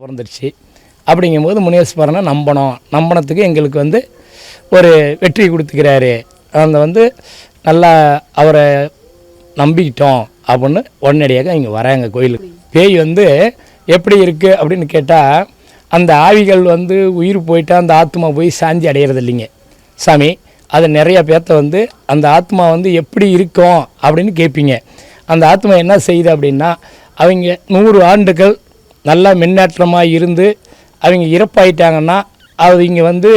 பிறந்துருச்சு அப்படிங்கும்போது முனேஸ்வரனை நம்பணும். நம்பினத்துக்கு எங்களுக்கு வந்து ஒரு வெற்றி கொடுத்துக்கிறாரு. அந்த வந்து நல்லா அவரை நம்பிக்கிட்டோம் அப்படின்னு உடனடியாக இங்கே வராங்க கோயிலுக்கு. பேய் வந்து எப்படி இருக்குது அப்படின்னு கேட்டால் அந்த ஆவிகள் வந்து உயிர் போயிட்டால் அந்த ஆத்மா போய் சாந்தி அடையிறது இல்லைங்க. சாமி அது நிறைய பேர்த்த வந்து அந்த ஆத்மா வந்து எப்படி இருக்கும் அப்படின்னு கேட்பீங்க அந்த ஆத்மா என்ன செய்யுது அப்படின்னா அவங்க நூறு ஆண்டுகள் நல்லா மின்னேற்றமாக இருந்து அவங்க இறப்பாயிட்டாங்கன்னா அவங்க வந்து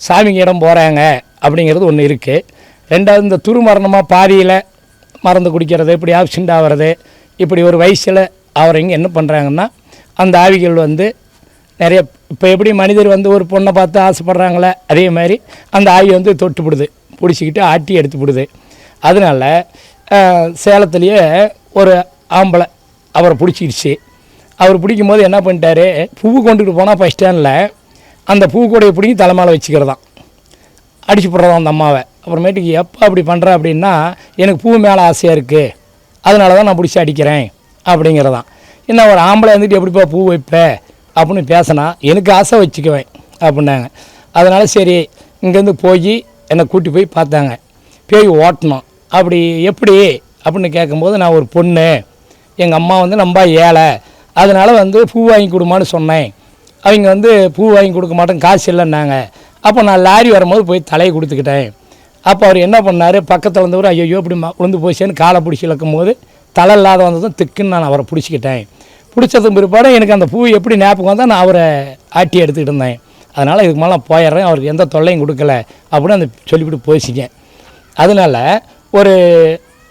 சாமிங்க இடம் போகிறாங்க அப்படிங்கிறது ஒன்று இருக்குது ரெண்டாவது இந்த துருமரணமாக பாதியில் மருந்து குடிக்கிறது இப்படி ஆப்சண்ட் ஆகிறது இப்படி ஒரு வயசில் அவரைங்க என்ன பண்ணுறாங்கன்னா அந்த ஆவிகள் வந்து நிறைய இப்போ எப்படி மனிதர் வந்து ஒரு பொண்ணை பார்த்து ஆசைப்படுறாங்களே அதே மாதிரி அந்த ஆவி வந்து தொட்டுப்பிடுது பிடிச்சிக்கிட்டு ஆட்டி எடுத்துப்பிடுது. அதனால் அதனால சேலத்துலேயே ஒரு ஆம்பளை அவரை பிடிச்சிக்கிடுச்சு அவர் பிடிக்கும் போது என்ன பண்ணிட்டாரு? பூ கொண்டுட்டு போனால் பஸ் ஸ்டாண்டில் அந்த பூ கூடையை பிடிங்கி தலைமையில் வச்சுக்கிறதான். அடிச்சு போடுறதான் அந்த அம்மாவை. அப்புறமேட்டுக்கு எப்போ அப்படி பண்ணுறேன் அப்படின்னா எனக்கு பூ மேலே ஆசையாக இருக்குது அதனால தான் நான் பிடிச்சி அடிக்கிறேன் அப்படிங்கிறதான். என்ன ஒரு ஆம்பளை வந்துட்டு எப்படிப்பா பூ வைப்பேன் அப்படின்னு பேசினா எனக்கு ஆசை வச்சுக்குவேன் அப்படின்னாங்க. அதனால் சரி இங்கேருந்து போய் என்னை கூட்டி போய் பார்த்தாங்க. பேய் ஓட்டணும். அப்படி எப்படி? அப்படின்னு கேட்கும்போது நான் ஒரு பொண்ணு. எங்கள் அம்மா வந்து ரொம்ப ஏழை. அதனால் வந்து பூ வாங்கி கொடுமான்னு சொன்னேன். அவங்க வந்து பூ வாங்கி கொடுக்க மாட்டேன் காசு இல்லைன்னாங்க. அப்போ நான் லாரி வரும்போது போய் தலையை கொடுத்துக்கிட்டேன். அப்போ அவர் என்ன பண்ணார்? பக்கத்தில் வந்தவர் ஐயோ இப்படி ம- விழுந்து போச்சேன்னு காலை பிடிச்சி இழக்கும் போது தலை இல்லாத வந்ததும் திக்குன்னு நான் அவரை பிடிச்சிக்கிட்டேன். பிடிச்சதும் பிற்பாடு எனக்கு அந்த பூ எப்படி ஞாபகம் வந்தால் நான் அவரை ஆட்டி எடுத்துக்கிட்டு இருந்தேன். அதனால் இதுக்கு மேலே போயிடுறேன். அவருக்கு எந்த தொல்லையும் கொடுக்கல. அப்படின்னு அந்த சொல்லிவிட்டு போயிச்சிங்க அதனால ஒரு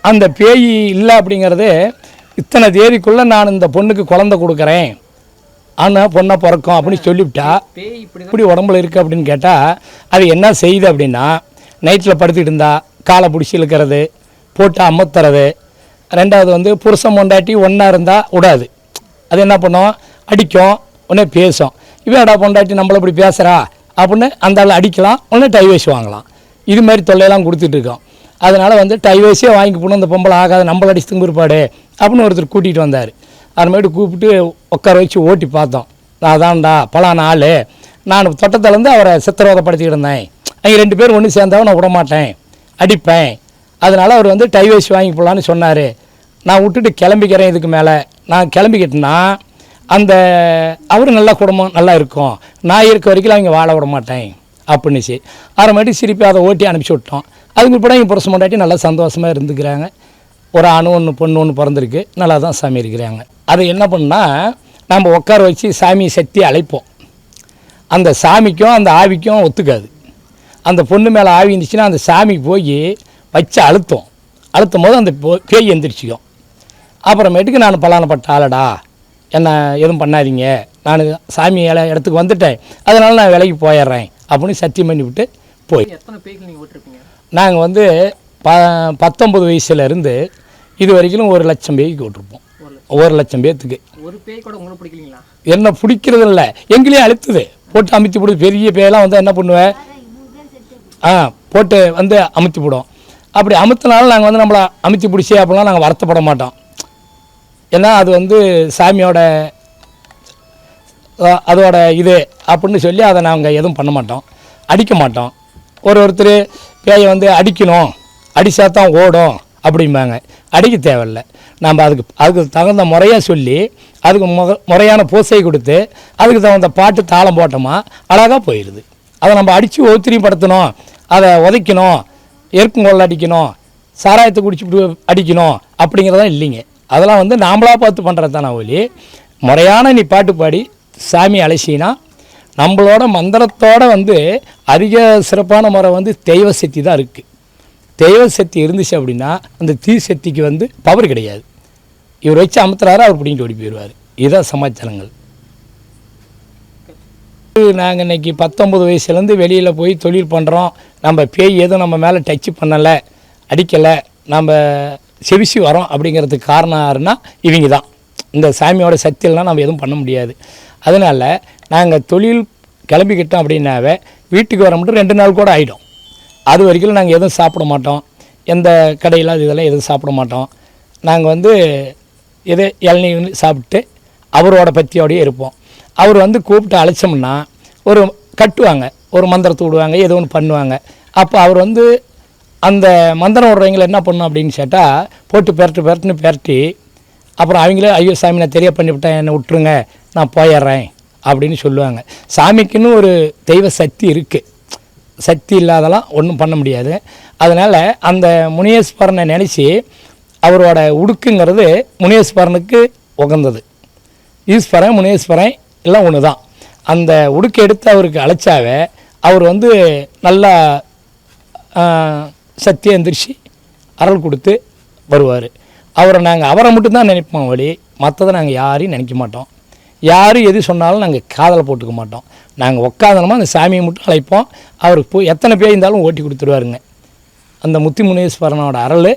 அந்த பேய் இல்லை அப்படிங்கிறது இத்தனை தேதிக்குள்ளே நான் இந்த பொண்ணுக்கு குழந்தை கொடுக்குறேன். ஆனால் பொண்ணை பிறக்கும் அப்படின்னு சொல்லிவிட்டா இப்படி இப்படி உடம்புல இருக்குது அப்படின்னு கேட்டால் அது என்ன செய்யுது அப்படின்னா நைட்டில் படுத்துக்கிட்டு இருந்தா காலை பிடிச்சி இழுக்கிறது போட்டு அமர்த்துறது ரெண்டாவது வந்து புருஷன் பொண்டாட்டி ஒன்றா இருந்தால் விடாது. அது என்ன பண்ணும்? அடிக்கும் உடனே பேசும். இவன்டா பொண்டாட்டி நம்மளை இப்படி பேசுகிறா அப்படின்னு அந்த ஆள் அடிக்கலாம் உடனே டைவேஸ் வாங்கலாம். இது மாதிரி தொல்லையெல்லாம் கொடுத்துட்ருக்கோம் அதனால் வந்து டைவேஸே வாங்கி போகணும் இந்த பொம்பளை ஆகாது நம்மளை அடிச்சு பிற்பாடு அப்படின்னு ஒருத்தர் கூட்டிகிட்டு வந்தார். அப்புறமேட்டு கூப்பிட்டு உட்கார வச்சு ஓட்டி பார்த்தோம். நான் அதான்டா பலான ஆள். நான் தொட்டத்துலேருந்து அவரை சித்திரவதைப்படுத்திக்கிட்டு இருந்தேன். அவங்க ரெண்டு பேரும் ஒன்று சேர்ந்தாவும் நான் விட மாட்டேன். அடிப்பேன். அதனால் அவர் வந்து டைவேஸ் வாங்கி போகலான்னு சொன்னார். நான் விட்டுட்டு கிளம்பிக்கிறேன் இதுக்கு மேலே. நான் கிளம்பிக்கிட்டேன்னா அந்த அவர் நல்ல குடும்பம் நல்லா இருக்கும். நான் இருக்க வரைக்கும் அவங்க வாழ விட மாட்டேன். அப்படின்னுச்சு அப்புறமேட்டு சிரிப்பி அதை ஓட்டி அனுப்பிச்சி விட்டோம். அதுக்கு பிற்பாடு எங்கள் புருஷன் நல்லா சந்தோஷமாக இருந்துக்கிறாங்க. ஒரு ஆணு ஒன்று பொண்ணு ஒன்று பிறந்திருக்கு. நல்லா தான் சாமி இருக்கிறாங்க. அதை என்ன பண்ணால் நம்ம உட்கார வச்சு சாமி சக்தி அழைப்போம். அந்த சாமிக்கும் அந்த ஆவிக்கும் ஒத்துக்காது. அந்த பொண்ணு மேலே ஆவி இருந்துச்சுன்னா அந்த சாமிக்கு போய் வச்சு அழுத்தம். அழுத்தும் போது அந்த பேய் எந்திரிச்சிக்கும். அப்புறமேட்டுக்கு நான் பலானப்பட்ட ஆளடா. என்ன எதுவும் பண்ணாதீங்க. நான் சாமி இடத்துக்கு வந்துட்டேன். அதனால் நான் விலைக்கு போயிடுறேன். அப்படின்னு சத்தியம் பண்ணி விட்டு போய் நாங்கள் வந்து ப பத்தொம்பது வயசுலேருந்து இது வரைக்கும் ஒரு லட்சம் பேய்க்கு விட்ருப்போம் ஒரு லட்சம். பேர்த்துக்கு ஒரு பேய் கூட உங்களுக்கு பிடிக்கலீங்களா? என்ன பிடிக்கிறது இல்லை எங்களையும் அழுத்துது. போட்டு அமுத்தி போடுது பெரிய பேயெல்லாம் வந்து என்ன பண்ணுவேன் ஆ போட்டு வந்து அமுத்தி போடும். அப்படி அமுத்தினாலும் நாங்கள் வந்து நம்மளை அமுத்தி பிடிச்சி அப்படிலாம் நாங்கள் வருத்தப்பட மாட்டோம். ஏன்னா அது வந்து சாமியோட அதோட இது அப்படின்னு சொல்லி அதை நாங்கள் எதுவும் பண்ண மாட்டோம். அடிக்க மாட்டோம். ஒரு ஒருத்தர் பேயை வந்து அடிக்கணும். அடித்தா தான் ஓடும் அப்படிம்பாங்க. அடிக்க தேவையில்ல. நம்ம அதுக்கு அதுக்கு தகுந்த முறையாக சொல்லி அதுக்கு முக முறையான பூசை கொடுத்து அதுக்கு தகுந்த பாட்டு தாளம் போட்டோமா அழகாக போயிடுது அதை நம்ம அடித்து ஒத்திரிப்படுத்தணும் அதை உதைக்கணும். எருக்குங்கொள்ள அடிக்கணும். சாராயத்தை குடிச்சுட்டு அடிக்கணும் அப்படிங்கிறதெல்லாம் இல்லைங்க. அதெல்லாம் வந்து நாமளாக பார்த்து பண்ணுறது தானே ஒலி முறையான நீ பாட்டு பாடி சாமி அலசினா நம்மளோட மந்திரத்தோட வந்து அதிக சிறப்பான முறை வந்து தெய்வ சக்தி தான் இருக்குது தெய்வ சக்தி இருந்துச்சு அப்படின்னா அந்த தீ சக்திக்கு வந்து பவர் கிடையாது. இவர் வச்சு அமுத்துறாரு அவர் பிடிங்கிட்டு ஓடி போயிடுவார். இதுதான் சமாச்சாரங்கள் நாங்கள் இன்னைக்கு பத்தொம்பது வயசுலேருந்து வெளியில் போய் தொழில் பண்ணுறோம் நம்ம பேய் எதுவும் நம்ம மேலே டச் பண்ணலை அடிக்கலை. நம்ம செவிச்சு வரோம் அப்படிங்கிறதுக்கு காரணம் யாருன்னா இவங்க தான் இந்த சாமியோட சக்தியெல்லாம் நம்ம எதுவும் பண்ண முடியாது. அதனால் நாங்கள் தொழில் கிளம்பிக்கிட்டோம் அப்படின்னாவே வீட்டுக்கு வர மட்டும் ரெண்டு நாள் கூட ஆகிடும் அது வரைக்கும் நாங்கள் எதுவும் சாப்பிட மாட்டோம். எந்த கடையில் அது இதெல்லாம் எதுவும் சாப்பிட மாட்டோம். நாங்கள் வந்து எது இளநீர் சாப்பிட்டு அவரோட பற்றியோடயே இருப்போம். அவர் வந்து கூப்பிட்டு அழைச்சோம்னா ஒரு கட்டுவாங்க. ஒரு மந்திரத்தை விடுவாங்க ஏதோ ஒன்று பண்ணுவாங்க. அப்போ அவர் வந்து அந்த மந்திரம் விடுறவங்கள என்ன பண்ணணும் அப்படின்னு கேட்டால் போட்டு பெரட்டு பெரட்டுன்னு பெரட்டி அப்புறம் அவங்களே ஐயோ சாமி நான் தெரிய பண்ணிவிட்டேன். என்னை விட்டுருங்க. நான் போயிடுறேன். அப்படின்னு சொல்லுவாங்க. சாமிக்குன்னு ஒரு தெய்வ சக்தி இருக்குது சக்தி இல்லாதெல்லாம் ஒன்றும் பண்ண முடியாது. அதனால் அந்த முனியஸ்வரனை நினச்சி அவரோட உடுக்குங்கிறது முனியஸ்வரனுக்கு உகந்தது. ஈஸ்வரன் முனியஸ்வரன் எல்லாம் ஒன்று தான் அந்த உடுக்கு எடுத்து அவருக்கு அழைச்சாவே அவர் வந்து நல்லா சக்தியை எந்திரிச்சு அருள் கொடுத்து வருவார். அவரை நாங்கள் அவரை மட்டும்தான் நினைப்போம் வழி மற்றதை நாங்கள் யாரையும் நினைக்க மாட்டோம். யார் எது சொன்னாலும் நாங்கள் காதலை போட்டுக்க மாட்டோம். நாங்கள் உட்காந்தனமா அந்த சாமியை மட்டும் அழைப்போம். அவருக்கு போய் எத்தனை பேர் இருந்தாலும் ஓட்டி கொடுத்துருவாருங்க. அந்த முத்தி முனீஸ்வரனோட அருள்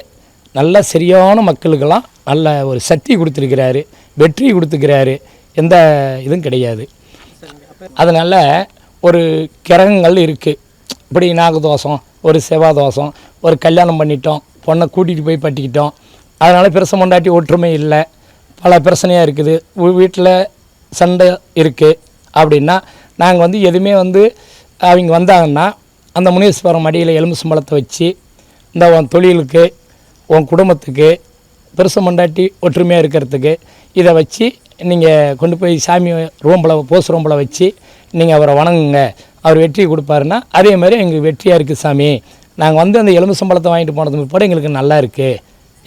நல்ல சரியான மக்களுக்கெல்லாம் நல்ல ஒரு சக்தி கொடுத்துருக்கிறாரு வெற்றி கொடுத்துக்கிறாரு எந்த இதுவும் கிடையாது. அதனால் ஒரு கிரகங்கள் இருக்குது இப்படி நாகதோஷம் ஒரு செவ்வாதோஷம் ஒரு கல்யாணம் பண்ணிட்டோம் பொண்ணை கூட்டிகிட்டு போய் பட்டிக்கிட்டோம். அதனால் பிரசம் கொண்டாட்டி ஒற்றுமை இல்லை. பல பிரச்சனையாக இருக்குது. வீட்டில் சண்டை இருக்குது அப்படின்னா நாங்கள் வந்து எதுவுமே வந்து அவங்க வந்தாங்கன்னா அந்த முனீஸ்வரம் மடியில் எலும்பு சம்பளத்தை வச்சு இந்த உன் தொழிலுக்கு உன் குடும்பத்துக்கு பெருசம் மண்டாட்டி ஒற்றுமையாக இருக்கிறதுக்கு இதை வச்சு நீங்கள் கொண்டு போய் சாமி ரூம்பில் போஸ் ரூம்பில் வச்சு நீங்கள் அவரை வணங்குங்க. அவர் வெற்றி கொடுப்பாருன்னா அதே மாதிரி எங்களுக்கு வெற்றியாக இருக்குது சாமி. நாங்கள் வந்து அந்த எலும்பு சம்பளத்தை வாங்கிட்டு போனது பிற்பாடு எங்களுக்கு நல்லா இருக்குது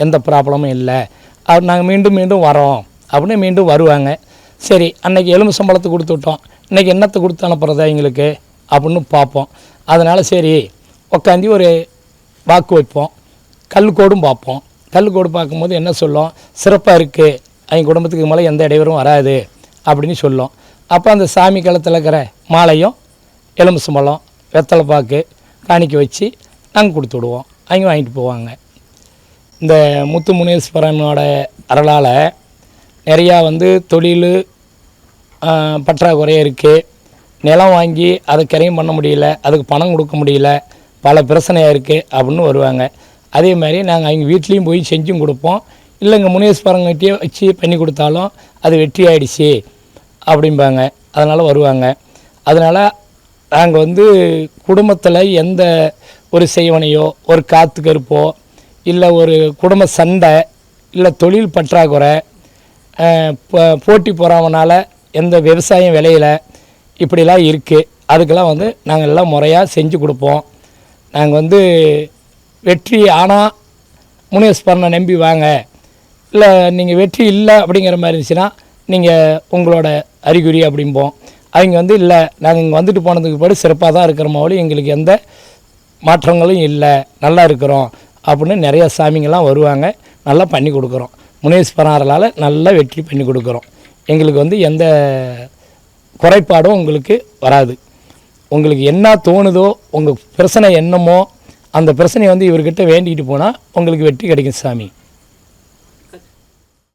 எந்த ப்ராப்ளமும் இல்லை. அவர் நாங்கள் மீண்டும் மீண்டும் வரோம் அப்படின்னு மீண்டும் வருவாங்க. சரி அன்னைக்கு எலும்பு சம்பளத்தை கொடுத்து விட்டோம். இன்றைக்கி என்னத்தை கொடுத்து அனுப்புகிறதா எங்களுக்கு? அப்படின்னு பார்ப்போம். அதனால் சரி உட்காந்து ஒரு வாக்கு வைப்போம். கல்லுக்கோடும் பார்ப்போம். கல்லுக்கோடு பார்க்கும்போது என்ன சொல்லும்? சிறப்பாக இருக்குது அவங்க குடும்பத்துக்கு மேலே எந்த இடைவரும் வராது அப்படின்னு சொல்லும். அப்போ அந்த சாமி களத்தில் இருக்கிற மாலையும் எலும்பு சம்பளம் வெத்தலை பாக்கு காணிக்க வச்சு நாங்கள் கொடுத்து விடுவோம். அவங்க வாங்கிட்டு போவாங்க. இந்த முத்து முனீஸ்வரனோட அருளால் நிறையா வந்து தொழில் பற்றாக்குறையாக இருக்குது நிலம் வாங்கி அதை கரையும் பண்ண முடியல அதுக்கு பணம் கொடுக்க முடியல பல பிரச்சனையாக இருக்குது அப்படின்னு வருவாங்க. அதே மாதிரி நாங்கள் அவங்க வீட்லேயும் போய் செஞ்சும் கொடுப்போம். இல்லைங்க முனீஸ்வரங்கிட்டே வச்சு பண்ணி கொடுத்தாலும் அது வெற்றி ஆயிடுச்சு அப்படிம்பாங்க. அதனால் வருவாங்க. அதனால் நாங்கள் வந்து குடும்பத்தில் எந்த ஒரு செய்வனையோ ஒரு காத்து கருப்போ இல்லை ஒரு குடும்ப சண்டை இல்லை தொழில் பற்றாக்குறை போட்டி போகிறவனால எந்த விவசாயம் விளையல இப்படிலாம் இருக்குது அதுக்கெல்லாம் வந்து நாங்கள் எல்லாம் முறையாக செஞ்சு கொடுப்போம். நாங்கள் வந்து வெற்றி ஆனால் முனேஸ்வரனை நம்பி வாங்க. இல்லை நீங்கள் வெற்றி இல்லை அப்படிங்கிற மாதிரி இருந்துச்சுன்னா நீங்கள் உங்களோட அறிகுறி அப்படிம்போம். அவங்க வந்து இல்லை நாங்கள் இங்கே வந்துட்டு போனதுக்கு பிறகு சிறப்பாக தான் இருக்கிற மாதிரி எங்களுக்கு எந்த மாற்றங்களும் இல்லை நல்லா இருக்கிறோம் அப்படின்னு நிறையா சாமிங்கெல்லாம் வருவாங்க. நல்லா பண்ணி கொடுக்குறோம். முனீஸ்வரரால் நல்லா வெற்றி பண்ணி கொடுக்குறோம். எங்களுக்கு வந்து எந்த குறைபாடும் உங்களுக்கு வராது. உங்களுக்கு என்ன தோணுதோ உங்கள் பிரச்சனை என்னமோ அந்த பிரச்சனையை வந்து இவர்கிட்ட வேண்டிக்கிட்டு போனால் உங்களுக்கு வெற்றி கிடைக்கும் சாமி.